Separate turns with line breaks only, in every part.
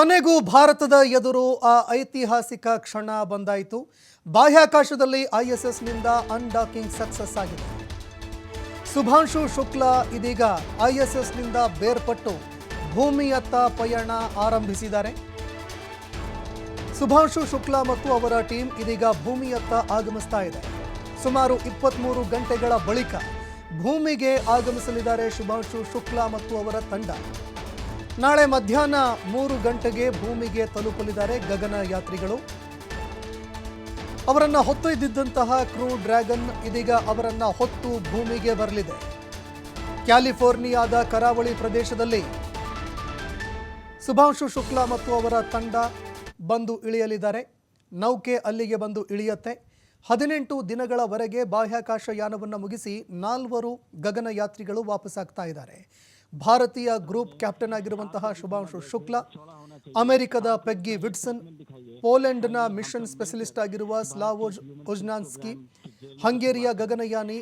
ಕೊನೆಗೂ ಭಾರತದ ಎದುರು ಆ ಐತಿಹಾಸಿಕ ಕ್ಷಣ ಬಂದಾಯಿತು. ಬಾಹ್ಯಾಕಾಶದಲ್ಲಿ ಐಎಸ್ಎಸ್ನಿಂದ ಅನ್ಡಾಕಿಂಗ್ ಸಕ್ಸಸ್ ಆಗಿದೆ. ಸುಭಾಂಶು ಶುಕ್ಲಾ ಇದೀಗ ಐಎಸ್ಎಸ್ನಿಂದ ಬೇರ್ಪಟ್ಟು ಭೂಮಿಯತ್ತ ಪಯಣ ಆರಂಭಿಸಿದ್ದಾರೆ. ಸುಭಾಂಶು ಶುಕ್ಲಾ ಮತ್ತು ಅವರ ಟೀಮ್ ಇದೀಗ ಭೂಮಿಯತ್ತ ಆಗಮಿಸ್ತಾ ಇದೆ. ಸುಮಾರು ಇಪ್ಪತ್ತ್ಮೂರು ಗಂಟೆಗಳ ಬಳಿಕ ಭೂಮಿಗೆ ಆಗಮಿಸಲಿದ್ದಾರೆ ಶುಭಾಂಶು ಶುಕ್ಲಾ ಮತ್ತು ಅವರ ತಂಡ. ನಾಳೆ ಮಧ್ಯಾಹ್ನ ಮೂರು ಗಂಟೆಗೆ ಭೂಮಿಗೆ ತಲುಪಲಿದ್ದಾರೆ ಗಗನ ಯಾತ್ರಿಗಳು. ಅವರನ್ನ ಹೊತ್ತೊಯ್ದಿದ್ದಂತಹ ಕ್ರೂ ಡ್ರ್ಯಾಗನ್ ಇದೀಗ ಅವರನ್ನ ಹೊತ್ತು ಭೂಮಿಗೆ ಬರಲಿದೆ. ಕ್ಯಾಲಿಫೋರ್ನಿಯಾದ ಕರಾವಳಿ ಪ್ರದೇಶದಲ್ಲಿ ಸುಭಾಂಶು ಶುಕ್ಲಾ ಮತ್ತು ಅವರ ತಂಡ ಬಂದು ಇಳಿಯಲಿದ್ದಾರೆ. ನೌಕೆ ಅಲ್ಲಿಗೆ ಬಂದು ಇಳಿಯತ್ತೆ. ಹದಿನೆಂಟು ದಿನಗಳವರೆಗೆ ಬಾಹ್ಯಾಕಾಶ ಯಾನವನ್ನು ಮುಗಿಸಿ ನಾಲ್ವರು ಗಗನಯಾತ್ರಿಗಳು ವಾಪಸ್ಸಾಗ್ತಾ ಇದ್ದಾರೆ. ಭಾರತೀಯ ಗ್ರೂಪ್ ಕ್ಯಾಪ್ಟನ್ ಆಗಿರುವಂತಹ ಶುಭಾಂಶು ಶುಕ್ಲಾ, ಅಮೆರಿಕದ ಪೆಗ್ಗಿ ವಿಡ್ಸನ್ ಪೋಲೆಂಡ್ನ ಮಿಷನ್ ಸ್ಪೆಷಲಿಸ್ಟ್ ಆಗಿರುವ ಸ್ಲಾವೋಜ್ ಉಜ್ನಾನ್ಸ್ಕಿ ಹಂಗೇರಿಯ ಗಗನಯಾನಿ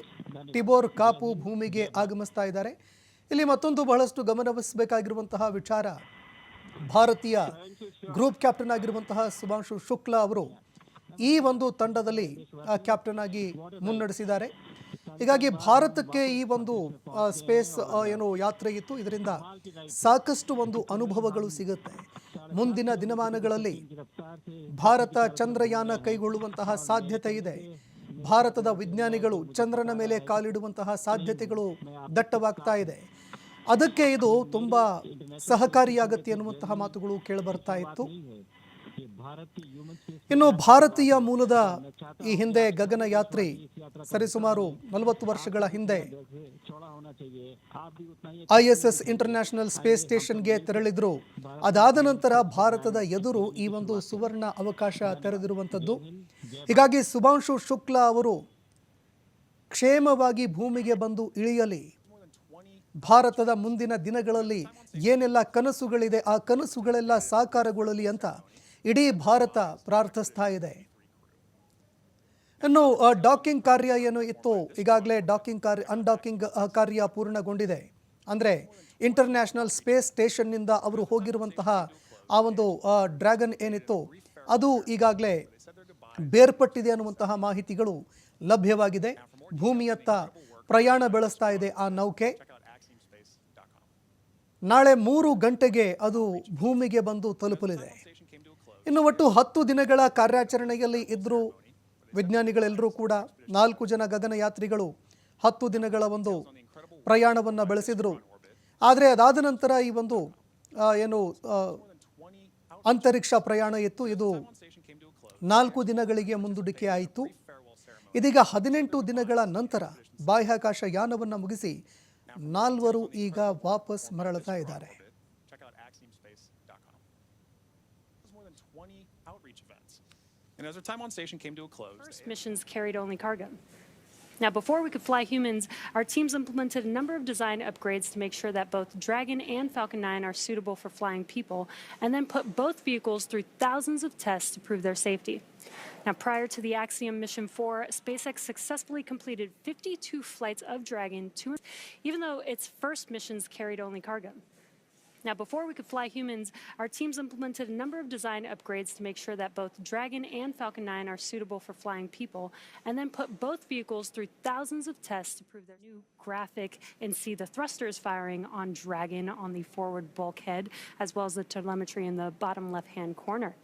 ಟಿಬೋರ್ ಕಾಪು ಭೂಮಿಗೆ ಆಗಮಿಸ್ತಾ ಇದ್ದಾರೆ. ಇಲ್ಲಿ ಮತ್ತೊಂದು ಬಹಳಷ್ಟು ಗಮನವಹಿಸಬೇಕಾಗಿರುವಂತಹ ವಿಚಾರ, ಭಾರತೀಯ ಗ್ರೂಪ್ ಕ್ಯಾಪ್ಟನ್ ಆಗಿರುವಂತಹ ಸುಭಾಂಶು ಶುಕ್ಲಾ ಅವರು ಈ ಒಂದು ತಂಡದಲ್ಲಿ ಕ್ಯಾಪ್ಟನ್ ಆಗಿ ಮುನ್ನಡೆಸಿದ್ದಾರೆ. ಹೀಗಾಗಿ ಭಾರತಕ್ಕೆ ಈ ಒಂದು ಸ್ಪೇಸ್ ಏನು ಯಾತ್ರೆ ಇತ್ತು. ಇದರಿಂದ ಸಾಕಷ್ಟು ಒಂದು ಅನುಭವಗಳು ಸಿಗುತ್ತೆ. ಮುಂದಿನ ದಿನಮಾನಗಳಲ್ಲಿ ಭಾರತ ಚಂದ್ರಯಾನ ಕೈಗೊಳ್ಳುವಂತಹ ಸಾಧ್ಯತೆ ಇದೆ. ಭಾರತದ ವಿಜ್ಞಾನಿಗಳು ಚಂದ್ರನ ಮೇಲೆ ಕಾಲಿಡುವಂತಹ ಸಾಧ್ಯತೆಗಳು ದಟ್ಟವಾಗ್ತಾ ಇದೆ. ಅದಕ್ಕೆ ಇದು ತುಂಬಾ ಸಹಕಾರಿಯಾಗತ್ತೆ ಅನ್ನುವಂತಹ ಮಾತುಗಳು ಕೇಳಿಬರ್ತಾ ಇತ್ತು. ಇನ್ನು ಭಾರತೀಯ ಮೂಲದ ಈ ಹಿಂದೆ ಗಗನಯಾತ್ರಿ ಸರಿಸುಮಾರು ನಲವತ್ತು ವರ್ಷಗಳ ಹಿಂದೆ ಐಎಸ್ಎಸ್ ಇಂಟರ್ನ್ಯಾಷನಲ್ ಸ್ಪೇಸ್ ಸ್ಟೇಷನ್ಗೆ ತೆರಳಿದ್ರು. ಅದಾದ ನಂತರ ಭಾರತದ ಎದುರು ಈ ಒಂದು ಸುವರ್ಣ ಅವಕಾಶ ತೆರೆದಿರುವಂಥದ್ದು. ಹೀಗಾಗಿ ಸುಭಾಂಶು ಶುಕ್ಲಾ ಅವರು ಕ್ಷೇಮವಾಗಿ ಭೂಮಿಗೆ ಬಂದು ಇಳಿಯಲಿ. ಭಾರತದ ಮುಂದಿನ ದಿನಗಳಲ್ಲಿ ಏನೆಲ್ಲ ಕನಸುಗಳಿದೆ ಆ ಕನಸುಗಳೆಲ್ಲ ಸಾಕಾರಗೊಳ್ಳಲಿ ಅಂತ ಇಡೀ ಭಾರತ ಪ್ರಾರ್ಥಿಸ್ತಾ ಇದೆ. ಇನ್ನು ಡಾಕಿಂಗ್ ಕಾರ್ಯ ಏನು ಇತ್ತು? ಈಗಾಗಲೇ ಡಾಕಿಂಗ್ ಕಾರ್ಯ ಅನ್ಡಾಕಿಂಗ್ ಕಾರ್ಯ ಪೂರ್ಣಗೊಂಡಿದೆ. ಅಂದರೆ ಇಂಟರ್ನ್ಯಾಷನಲ್ ಸ್ಪೇಸ್ ಸ್ಟೇಷನ್ನಿಂದ ಅವರು ಹೋಗಿರುವಂತಹ ಆ ಒಂದು ಡ್ರ್ಯಾಗನ್ ಏನಿತ್ತು, ಅದು ಈಗಾಗಲೇ ಬೇರ್ಪಟ್ಟಿದೆ ಅನ್ನುವಂತಹ ಮಾಹಿತಿಗಳು ಲಭ್ಯವಾಗಿದೆ. ಭೂಮಿಯತ್ತ ಪ್ರಯಾಣ ಬೆಳೆಸ್ತಾ ಇದೆ ಆ ನೌಕೆ. ನಾಳೆ ಮೂರು ಗಂಟೆಗೆ ಅದು ಭೂಮಿಗೆ ಬಂದು ತಲುಪಲಿದೆ. ಇನ್ನು ಒಟ್ಟು ಹತ್ತು ದಿನಗಳ ಕಾರ್ಯಾಚರಣೆಯಲ್ಲಿ ಇದ್ದರೂ ವಿಜ್ಞಾನಿಗಳೆಲ್ಲರೂ ಕೂಡ ನಾಲ್ಕು ಜನ ಗಗನಯಾತ್ರಿಗಳು ಹತ್ತು ದಿನಗಳ ಒಂದು ಪ್ರಯಾಣವನ್ನು ಬೆಳೆಸಿದರು. ಆದರೆ ಅದಾದ ನಂತರ ಈ ಒಂದು ಏನು ಅಂತರಿಕ್ಷ ಪ್ರಯಾಣ ಇತ್ತು. ಇದು ನಾಲ್ಕು ದಿನಗಳಿಗೆ ಮುಂದೂಡಿಕೆ ಆಯಿತು. ಇದೀಗ ಹದಿನೆಂಟು ದಿನಗಳ ನಂತರ ಬಾಹ್ಯಾಕಾಶ ಯಾನವನ್ನು ಮುಗಿಸಿ ನಾಲ್ವರು ಈಗ ವಾಪಸ್ ಮರಳುತ್ತಾ ಇದ್ದಾರೆ.
Check out axiomspace.com. There's more than 20 outreach events. And as our time on station came to a close,
First missions carried only cargo. Now, before we could fly humans, our teams implemented a number of design upgrades to make sure that both Dragon and Falcon 9 are suitable for flying people, and then put both vehicles through thousands of tests to prove their safety. Now, prior to the Axiom Mission 4, SpaceX successfully completed 52 flights of Dragon, even though its first missions carried only cargo. Now, before we could fly humans, our teams implemented a number of design upgrades to make sure that both Dragon and Falcon 9 are suitable for flying people, and then put both vehicles through thousands of tests to prove their new graphic and see the thrusters firing on Dragon on the forward bulkhead, as well as the telemetry in the bottom left hand corner.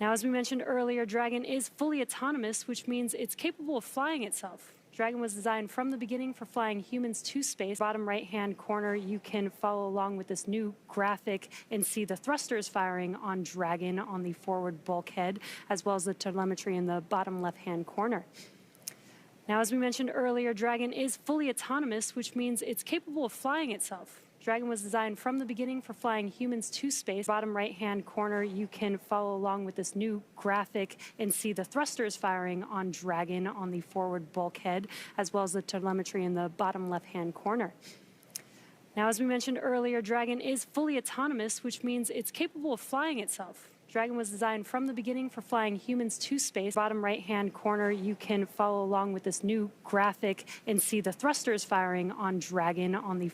Now, as we mentioned earlier, Dragon is fully autonomous, which means it's capable of flying itself. Dragon was designed from the beginning for flying humans to space. Bottom right hand corner, you can follow along with this new graphic and see the thrusters firing on Dragon on the forward bulkhead, as well as the telemetry in the bottom left hand corner. Now, as we mentioned earlier, Dragon is fully autonomous, which means it's capable of flying itself. Dragon was designed from the beginning for flying humans to space. Bottom right hand corner, you can follow along with this new graphic and see the thrusters firing on Dragon on the forward bulkhead, as well as the telemetry in the bottom left hand corner. Now, as we mentioned earlier, Dragon is fully autonomous, which means it's capable of flying itself. Dragon was designed from the beginning for flying humans to space. Bottom right hand corner, you can follow along with this new graphic and see the thrusters firing on Dragon on the